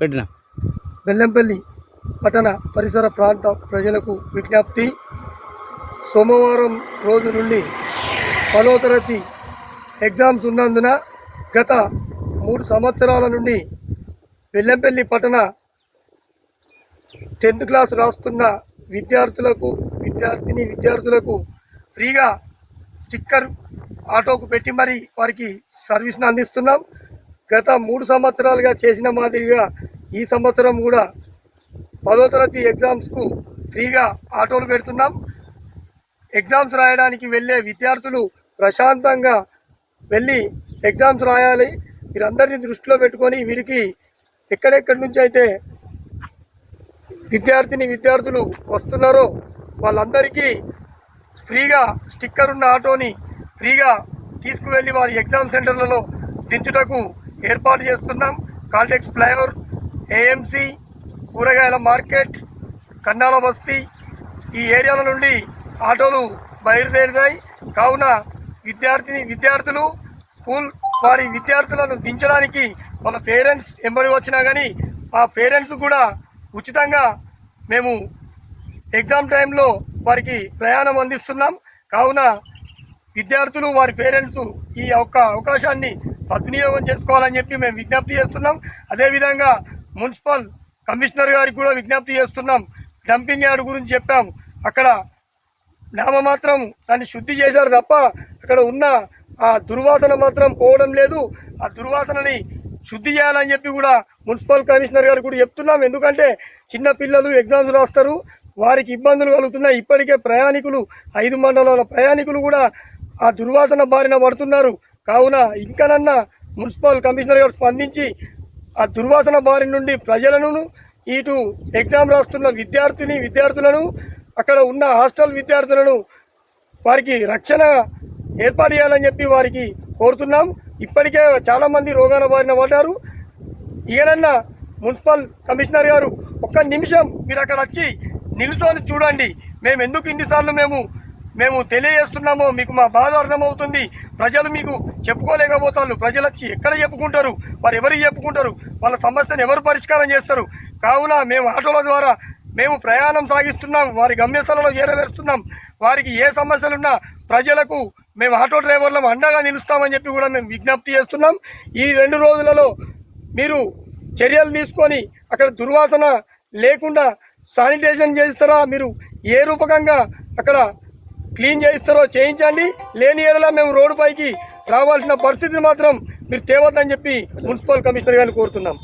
పెట్టిన? బెల్లంపల్లి పట్టణ పరిసర ప్రాంత ప్రజలకు విజ్ఞప్తి. సోమవారం రోజు నుండి పదో తరగతి ఎగ్జామ్స్ ఉన్నందున గత మూడు సంవత్సరాల నుండి బెల్లంపల్లి పట్టణ టెన్త్ క్లాస్ రాస్తున్న విద్యార్థులకు విద్యార్థిని విద్యార్థులకు ఫ్రీగా స్టిక్కర్ ఆటోకు పెట్టి మరి వారికి సర్వీస్ను అందిస్తున్నాం. గత మూడు సంవత్సరాలుగా చేసిన మాదిరిగా ఈ సంవత్సరం కూడా పదో తరగతి ఎగ్జామ్స్కు ఫ్రీగా ఆటోలు పెడుతున్నాం. ఎగ్జామ్స్ రాయడానికి వెళ్ళే విద్యార్థులు ప్రశాంతంగా వెళ్ళి ఎగ్జామ్స్ రాయాలి. వీరందరినీ దృష్టిలో పెట్టుకొని వీరికి ఎక్కడెక్కడి నుంచి అయితే విద్యార్థిని విద్యార్థులు వస్తున్నారో వాళ్ళందరికీ ఫ్రీగా స్టిక్కర్ ఉన్న ఆటోని ఫ్రీగా తీసుకువెళ్ళి వారి ఎగ్జామ్ సెంటర్లలో దించుటకు ఏర్పాటు చేస్తున్నాం. కాల్టెక్స్ ఫ్లైఓవర్ ఏఎంసి కూరగాయల మార్కెట్ కన్నాల బస్తీ ఈ ఏరియాల నుండి ఆటోలు బయలుదేరినాయి. కావున విద్యార్థిని విద్యార్థులు స్కూల్ వారి విద్యార్థులను దించడానికి వాళ్ళ పేరెంట్స్ ఎంబడి వచ్చినా కానీ ఆ పేరెంట్స్ కూడా ఉచితంగా మేము ఎగ్జామ్ టైంలో వారికి ప్రయాణం అందిస్తున్నాం. కావున విద్యార్థులు వారి పేరెంట్స్ ఈ యొక్క అవకాశాన్ని సద్వినియోగం చేసుకోవాలని చెప్పి మేము విజ్ఞప్తి చేస్తున్నాం. అదేవిధంగా మున్సిపల్ కమిషనర్ గారికి కూడా విజ్ఞప్తి చేస్తున్నాం. డంపింగ్ యార్డ్ గురించి చెప్పాం. అక్కడ నామమాత్రం దాన్ని శుద్ధి చేశారు తప్ప అక్కడ ఉన్న ఆ దుర్వాసన మాత్రం పోవడం లేదు. ఆ దుర్వాసనని శుద్ధి చేయాలని చెప్పి కూడా మున్సిపల్ కమిషనర్ గారు కూడా చెప్తున్నాం. ఎందుకంటే చిన్న పిల్లలు ఎగ్జామ్స్ రాస్తారు. వారికి ఇబ్బందులు కలుగుతున్నాయి. ఇప్పటికే ప్రయాణికులు ఐదు మండలాల ప్రయాణికులు కూడా ఆ దుర్వాసన బారిన పడుతున్నారు. కావున ఇంకనన్నా మున్సిపల్ కమిషనర్ గారు స్పందించి ఆ దుర్వాసన బారి నుండి ప్రజలను ఇటు ఎగ్జామ్ రాస్తున్న విద్యార్థిని విద్యార్థులను అక్కడ ఉన్న హాస్టల్ విద్యార్థులను వారికి రక్షణ ఏర్పాటు చేయాలని చెప్పి వారికి కోరుతున్నాం. ఇప్పటికే చాలామంది రోగాల బారిన పడ్డారు. ఈయనన్నా మున్సిపల్ కమిషనర్ గారు ఒక్క నిమిషం మీరు అక్కడ వచ్చి నిలుచొని చూడండి. మేము ఎందుకు ఇన్నిసార్లు మేము మేము తెలియజేస్తున్నామో మీకు మా బాధ అర్థమవుతుంది. ప్రజలు మీకు చెప్పుకోలేకపోతారు. ప్రజలు వచ్చి ఎక్కడ చెప్పుకుంటారు? వారు ఎవరికి చెప్పుకుంటారు? వాళ్ళ సమస్యను ఎవరు పరిష్కారం చేస్తారు? కావున మేము ఆటోల ద్వారా మేము ప్రయాణం సాగిస్తున్నాం వారి గమ్యస్థలంలో చేరవేస్తున్నాం వారికి ఏ సమస్యలున్నా ప్రజలకు మేము ఆటో డ్రైవర్లం అండగా నిలుస్తామని చెప్పి కూడా మేము విజ్ఞప్తి చేస్తున్నాం. ఈ రెండు రోజులలో మీరు చర్యలు తీసుకొని అక్కడ దుర్వాసన లేకుండా శానిటైజేషన్ చేస్తారా? మీరు ఏ రూపకంగా అక్కడ క్లీన్ చేయిస్తారో చేయించండి. లేని ఏడలా మేము రోడ్డు పైకి రావాల్సిన పరిస్థితిని మాత్రం మీరు తేవద్దని చెప్పి మున్సిపల్ కమిషనర్ గారిని కోరుతున్నాం.